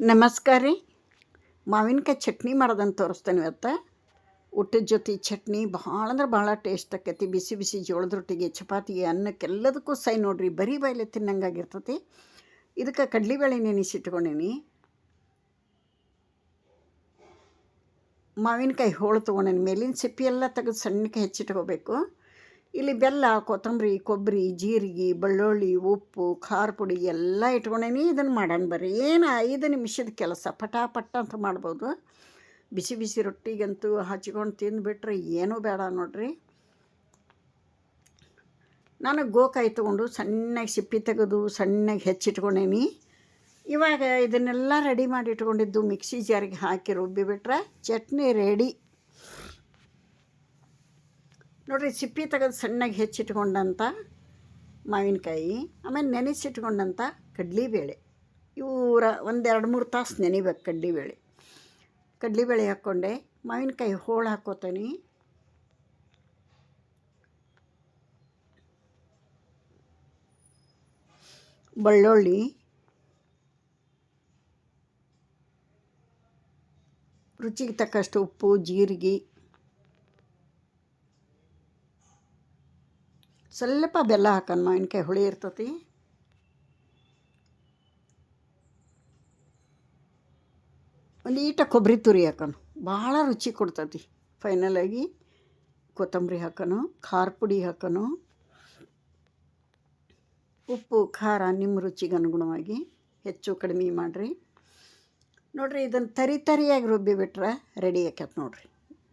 ನಮಸ್ಕಾರ ರೀ. ಮಾವಿನಕಾಯಿ ಚಟ್ನಿ ಮಾಡೋದಂತ ತೋರಿಸ್ತೇನೆ ಇವತ್ತು. ಊಟದ ಜೊತೆ ಚಟ್ನಿ ಭಾಳ ಅಂದ್ರೆ ಭಾಳ ಟೇಸ್ಟ್ ಆಕೈತಿ. ಬಿಸಿ ಬಿಸಿ ಜೋಳದ ರೊಟ್ಟಿಗೆ ಚಪಾತಿಗೆ ಅನ್ನಕ್ಕೆಲ್ಲದಕ್ಕೂ ಸೈ ನೋಡ್ರಿ. ಬರೀ ಬಾಯಿಲೆ ತಿನ್ನಂಗಾಗಿರ್ತತಿ. ಇದಕ್ಕೆ ಕಡ್ಲಿಬೇಳೆ ನೆನೆಸಿಟ್ಕೊಂಡೀನಿ ಮಾವಿನಕಾಯಿ ಹೋಳು ತೊಗೊಂಡೇನಿ. ಮೇಲಿನ ಸಿಪ್ಪಿ ಎಲ್ಲ ತೆಗೆದು ಸಣ್ಣಕ್ಕೆ ಹೆಚ್ಚಿಟ್ಕೋಬೇಕು. ಇಲ್ಲಿ ಬೆಲ್ಲ ಕೊತ್ತಂಬರಿ ಕೊಬ್ಬರಿ ಜೀರಿಗೆ, ಬೆಳ್ಳುಳ್ಳಿ, ಉಪ್ಪು, ಖಾರ ಪುಡಿ ಎಲ್ಲ ಇಟ್ಕೊಂಡೇನಿ. ಇದನ್ನು ಮಾಡೋಣ ಬರ್ರಿ ಏನು ಐದು ನಿಮಿಷದ ಕೆಲಸ. ಪಟಾಪಟ್ಟ ಅಂತ ಮಾಡ್ಬೋದು. ಬಿಸಿ ಬಿಸಿ ರೊಟ್ಟಿಗಂತೂ ಹಚ್ಕೊಂಡು ತಿಂದುಬಿಟ್ರೆ ಏನೂ ಬೇಡ ನೋಡ್ರಿ. ನಾನು ಗೋಕಾಯಿ ತೊಗೊಂಡು ಸಣ್ಣಗೆ ಸಿಪ್ಪಿ ತೆಗೆದು ಸಣ್ಣಗೆ ಹೆಚ್ಚಿಟ್ಕೊಂಡೇನಿ. ಇವಾಗ ಇದನ್ನೆಲ್ಲ ರೆಡಿ ಮಾಡಿ ಇಟ್ಕೊಂಡಿದ್ದು ಮಿಕ್ಸಿ ಜಾರಿಗೆ ಹಾಕಿ ರುಬ್ಬಿಬಿಟ್ರೆ ಚಟ್ನಿ ರೆಡಿ. ನೋಡಿರಿ ಸಿಪ್ಪಿ ತೆಗೆದು ಸಣ್ಣಗೆ ಹೆಚ್ಚಿಟ್ಕೊಂಡಂಥ ಮಾವಿನಕಾಯಿ, ಆಮೇಲೆ ನೆನೆಸಿಟ್ಕೊಂಡಂಥ ಕಡ್ಲಿಬೇಳೆ. ಇವರ ಒಂದೆರಡು ಮೂರು ತಾಸು ನೆನಿಬೇಕು ಕಡ್ಲಿಬೇಳೆ. ಕಡ್ಲಿಬೇಳೆ ಹಾಕ್ಕೊಂಡೆ, ಮಾವಿನಕಾಯಿ ಹೋಳು ಹಾಕ್ಕೋತೀನಿ ಬೆಳ್ಳುಳ್ಳಿ. ರುಚಿಗೆ ತಕ್ಕಷ್ಟು ಉಪ್ಪು, ಜೀರಿಗೆ. ಸ್ವಲ್ಪ ಬೆಲ್ಲ ಹಾಕೋಣ ಮಾವಿನಕಾಯಿ ಹುಳಿ ಇರ್ತತಿ. ಒಂದು ಈಟ ಕೊಬ್ಬರಿ ತುರಿ ಹಾಕೋಣ ಭಾಳ ರುಚಿ ಕೊಡ್ತತಿ. ಫೈನಲಾಗಿ ಕೊತ್ತಂಬರಿ ಹಾಕೋಣ ಖಾರ ಪುಡಿ ಹಾಕೋಣ ಉಪ್ಪು, ಖಾರ ನಿಮ್ಮ ರುಚಿಗೆ ಅನುಗುಣವಾಗಿ ಹೆಚ್ಚು ಕಡಿಮೆ ಮಾಡಿರಿ. ನೋಡಿರಿ ಇದನ್ನು ತರಿ ತರಿಯಾಗಿ ರುಬ್ಬಿ ಬಿಟ್ರೆ ರೆಡಿ ಆಕೈತೆ ನೋಡಿರಿ.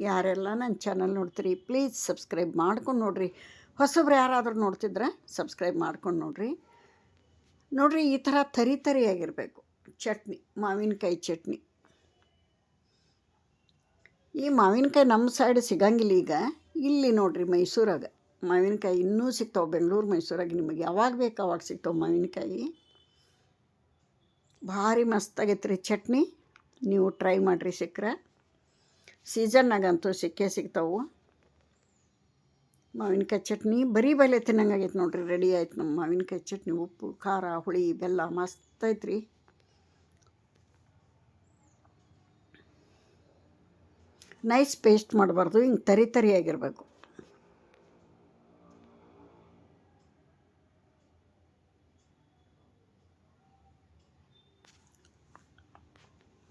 ಯಾರೆಲ್ಲ ನನ್ನ ಚಾನಲ್ ನೋಡ್ತೀರಿ ಪ್ಲೀಸ್ ಸಬ್ಸ್ಕ್ರೈಬ್ ಮಾಡ್ಕೊಂಡು ನೋಡಿರಿ. ಹೊಸಬ್ರು ಯಾರಾದರೂ ನೋಡ್ತಿದ್ರೆ ಸಬ್ಸ್ಕ್ರೈಬ್ ಮಾಡ್ಕೊಂಡು ನೋಡಿರಿ. ನೋಡಿರಿ, ಈ ಥರ ತರಿ ತರಿಯಾಗಿರಬೇಕು ಚಟ್ನಿ, ಮಾವಿನಕಾಯಿ ಚಟ್ನಿ. ಈ ಮಾವಿನಕಾಯಿ ನಮ್ಮ ಸೈಡ್ ಸಿಗಂಗಿಲ್ಲ ಈಗ. ಇಲ್ಲಿ ನೋಡಿರಿ ಮೈಸೂರಾಗ. ಮಾವಿನಕಾಯಿ ಇನ್ನೂ ಸಿಗ್ತಾವೆ, ಬೆಂಗಳೂರು, ಮೈಸೂರಾಗ ನಿಮಗೆ ಯಾವಾಗ ಬೇಕು ಅವಾಗ ಸಿಗ್ತಾವೆ ಮಾವಿನಕಾಯಿ. ಭಾರಿ ಮಸ್ತಾಗೈತೆ ರೀ ಚಟ್ನಿ. ನೀವು ಟ್ರೈ ಮಾಡಿರಿ ಸಿಕ್ಕರೆ. ಸೀಸನ್ನಾಗಂತೂ ಸಿಕ್ಕೇ ಸಿಗ್ತಾವೆ. ಮಾವಿನಕಾಯಿ ಚಟ್ನಿ ಬರೀ ಬಲೆ ತಿನ್ನಂಗಾಗೈತೆ ನೋಡ್ರಿ, ರೆಡಿ ಆಯ್ತು ನಮ್ಮ ಮಾವಿನಕಾಯಿ ಚಟ್ನಿ, ಉಪ್ಪು, ಖಾರ, ಹುಳಿ, ಬೆಲ್ಲ ಮಸ್ತ್ ಐತ್ರಿ ನೈಸ್ ಪೇಸ್ಟ್ ಮಾಡಬಾರ್ದು, ಹಿಂಗೆ ತರಿ ತರಿಯಾಗಿರಬೇಕು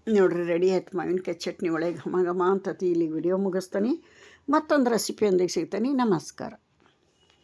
ನೋಡ್ರಿ ರೆಡಿ ಆಯ್ತು ಮಾವಿನಕಾಯಿ ಚಟ್ನಿ ಒಳಗೆ ಘಮ ಘಮ ಅಂತತಿ ಇಲ್ಲಿ ವಿಡಿಯೋ ಮುಗಿಸ್ತಾನೆ. ಮತ್ತೊಂದು ರೆಸಿಪಿಯೊಂದಿಗೆ ಸಿಗ್ತಾನೆ. ನಮಸ್ಕಾರ.